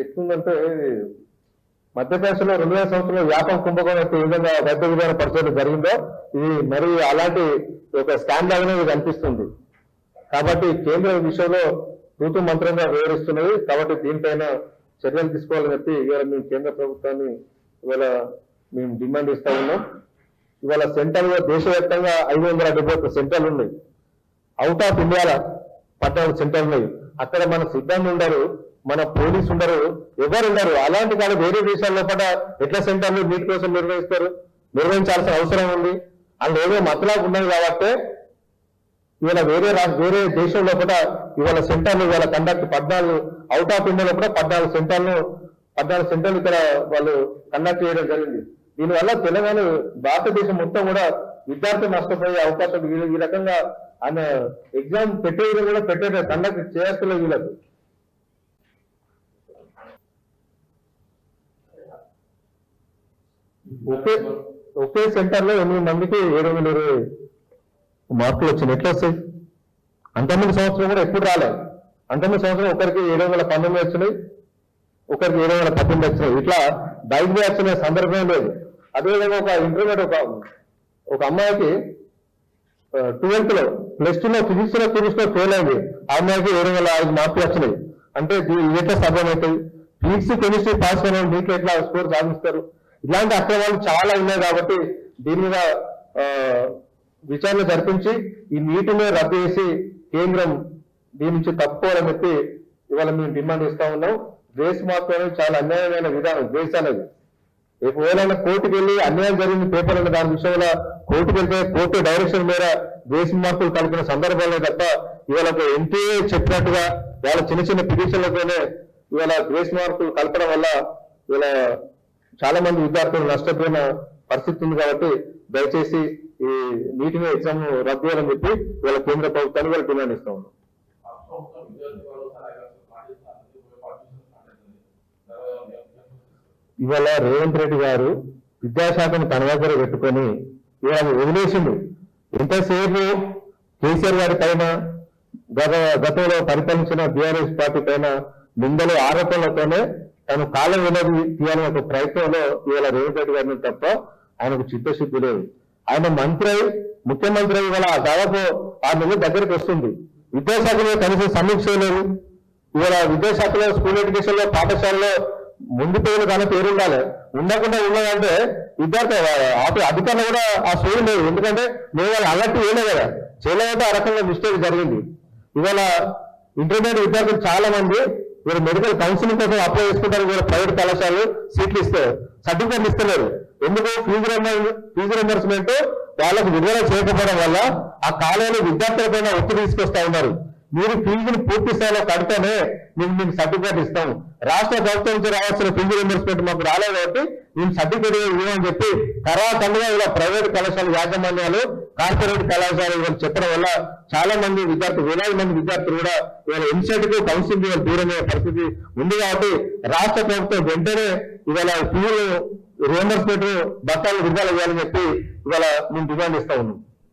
ఎట్లుందంటే మధ్యప్రదేశ్లో రెండు వేల సంవత్సరంలో వ్యాపక కుంభకోణం ఈ ఏ విధంగా పెద్ద విధాన పరిశోధన జరిగిందో ఇది మరి అలాంటి ఒక స్కామ్ లాగానే ఇది కనిపిస్తుంది కాబట్టి కేంద్ర విషయంలో తూతు మంత్రంగా వివరిస్తున్నది. కాబట్టి దీనిపైన చర్యలు తీసుకోవాలని చెప్పి ఇవాళ మేము కేంద్ర ప్రభుత్వాన్ని ఇవాళ మేము డిమాండ్ ఇస్తా ఉన్నాం. ఇవాళ సెంటర్ దేశవ్యాప్తంగా ఐదు వందల డెబ్బై ఒక్క సెంటర్లు ఉన్నాయి. అవుట్ ఆఫ్ ఇండియాలో పద్నాలుగు సెంటర్లు ఉన్నాయి. అక్కడ మన సిబ్బంది ఉండరు. మన పోలీసు ఉండరు ఎవరు ఉండరు. అలాంటి కాదు వేరే దేశాల లోపల ఎట్లా సెంటర్లు నీటి కోసం నిర్వహిస్తారు? నిర్వహించాల్సిన అవసరం ఉంది. అందులో ఏదో మతలాగా ఉన్నది కాబట్టి ఇవాళ వేరే వేరే దేశం లోపల ఇవాళ సెంటర్లు ఇవాళ కండక్ట్ పద్నాలుగు అవుట్ ఆఫ్ ఇండియా లోపల పద్నాలుగు సెంటర్లు పద్నాలుగు సెంటర్లు ఇక్కడ వాళ్ళు కండక్ట్ చేయడం జరిగింది. దీనివల్ల తెలంగాణ భారతదేశం మొత్తం కూడా విద్యార్థులు నష్టపోయే అవకాశం ఈ- ఈ రకంగా ఆయన ఎగ్జామ్ పెట్టేది కూడా పెట్టే కండక్ట్ చేస్తలేదు వీళ్ళకు. ఒకే ఒకే సెంటర్లో ఎనిమిది మందికి ఏడు వందల ఇరవై మార్కులు వచ్చినాయి. ఎట్లా వస్తాయి? అంతమంది సంవత్సరం కూడా ఎప్పుడు రాలేదు అంతమంది సంవత్సరం ఒకరికి ఏడు వందల పంతొమ్మిది వచ్చినాయి ఒకరికి ఏడు వందల పద్దెనిమిది వచ్చినాయి. ఇట్లా బైక్ బ్యాచ్ సందర్భం లేదు. అదేవిధంగా ఒక ఇంటర్మీడియట్ ఒక ఒక అమ్మాయికి ట్వెల్త్లో ప్లస్ టూ లో ఫిజిక్స్లో ఫిజిక్స్లో ఫెయిల్ అయింది. ఆ అమ్మాయికి ఏడు వందల ఐదు మార్కులు వచ్చినాయి. అంటే ఇది ఎట్లా సాధ్యమవుతాయి ఫిజిక్స్ కెమిస్ట్రీ పాస్ అయిన వాళ్ళు మీకు ఎట్లా స్కోర్ సాధిస్తారు? ఇలాంటి అక్రమాలు చాలా ఉన్నాయి కాబట్టి దీని మీద విచారణ జరిపించి ఈ నీటిని రద్దు చేసి కేంద్రం దీని నుంచి తప్పుకోవాలని చెప్పి ఇవాళ మేము డిమాండ్ ఇస్తా ఉన్నాం. గ్రేస్ మార్క్ అనేది చాలా అన్యాయమైన విధానం గ్రేస్ అనేది. ఒకవేళ కోర్టుకు వెళ్ళి అన్యాయం జరిగిన పేపర్ అన్న దాని విషయంలో కోర్టుకు వెళ్తే కోర్టు డైరెక్షన్ మీద దేశ మార్పులు కలిపిన సందర్భాలే తప్ప ఇవాళ ఒక ఎన్టీఏ చెప్పినట్టుగా వాళ్ళ చిన్న చిన్న పిటిషన్లతోనే ఇవాళ గ్రేస్ మార్కులు కలపడం వల్ల ఇవాళ చాలా మంది విద్యార్థులు నష్టపోయిన పరిస్థితి ఉంది కాబట్టి దయచేసి ఈ నీటిని ఎగ్జామ్ రద్దు చేయాలని చెప్పి వీళ్ళ కేంద్ర ప్రభుత్వాన్ని వీళ్ళు డిమాండ్ ఇస్తా ఉన్నాం. ఇవాళ రేవంత్ రెడ్డి గారు విద్యాశాఖను తన దగ్గర పెట్టుకొని ఇవాళ వదిలేసిండు. ఎంతసేపు కేసీఆర్ గారి పైన గత గతంలో పరిపాలించిన బీఆర్ఎస్ పార్టీ పైన నిందలు ఆరోపణలతోనే తను కాలం వినది తీయాలని ఒక ప్రయత్నంలో ఇవాళ రేవంత్ రెడ్డి గారిని తప్ప ఆయనకు చిత్తశుద్ధి లేదు. ఆయన మంత్రి అయి, ముఖ్యమంత్రి అయి ఇవాళ దాదాపు ఆరు నెలల దగ్గరికి వస్తుంది. విద్యాశాఖలో కనీసం సమీక్ష లేదు. ఇవాళ విద్యాశాఖలో స్కూల్ ఎడ్యుకేషన్లో పాఠశాలలో ముందు పేరు కానీ పేరు ఉండాలి. ఉండకుండా ఉన్నదంటే విద్యార్థి అధికారులు కూడా ఆ స్కూల్ లేదు. ఎందుకంటే మేము వాళ్ళు అలర్ట్ చేయలేదు కదా. చేయలేదంటే ఆ రకంగా మిస్టేక్ జరిగింది. ఇవాళ ఇంటర్మీడియట్ విద్యార్థులు చాలా మంది వీరు మెడికల్ కౌన్సిలింగ్ కోసం అప్లై చేసుకుంటారు కూడా ప్రైవేట్ కళాశాలలు సీట్లు ఇస్తే సర్టిఫికేట్ ఇస్తలేరు. ఎందుకు? ఫీజు ఫీజు రింబర్స్మెంట్ వాళ్ళకు విడుదల చేయకపోవడం వల్ల ఆ కాలేజీ విద్యార్థుల పైన ఒత్తిడి తీసుకొస్తా ఉన్నారు. మీరు ఫీజును పూర్తి స్థాయిలో కడితేనే మేము మీకు సర్టిఫికేట్ ఇస్తాం. రాష్ట్ర ప్రభుత్వం నుంచి రావాల్సిన ఫీజు రింబర్స్మెంట్ మాకు రాలేదు కాబట్టి మేము సర్టిఫికేట్ ఇవ్వమని చెప్పి తర్వాత ఇలా ప్రైవేట్ కళాశాల యాజమాన్యాలు కార్పొరేట్ కళాశాలలు చెప్పడం వల్ల చాలా మంది విద్యార్థులు వేలాది మంది విద్యార్థులు కూడా ఇవాళ ఎంసెట్కు కౌన్సిలింగ్ ఇవాళ దూరమయ్యే పరిస్థితి ఉంది కాబట్టి రాష్ట్ర ప్రభుత్వం వెంటనే ఇవాళ ఫీజులు రియంబర్స్మెంట్ బత్తాలు విడుదల చేయాలని చెప్పి ఇవాళ మేము డిమాండ్ ఇస్తా ఉన్నాం.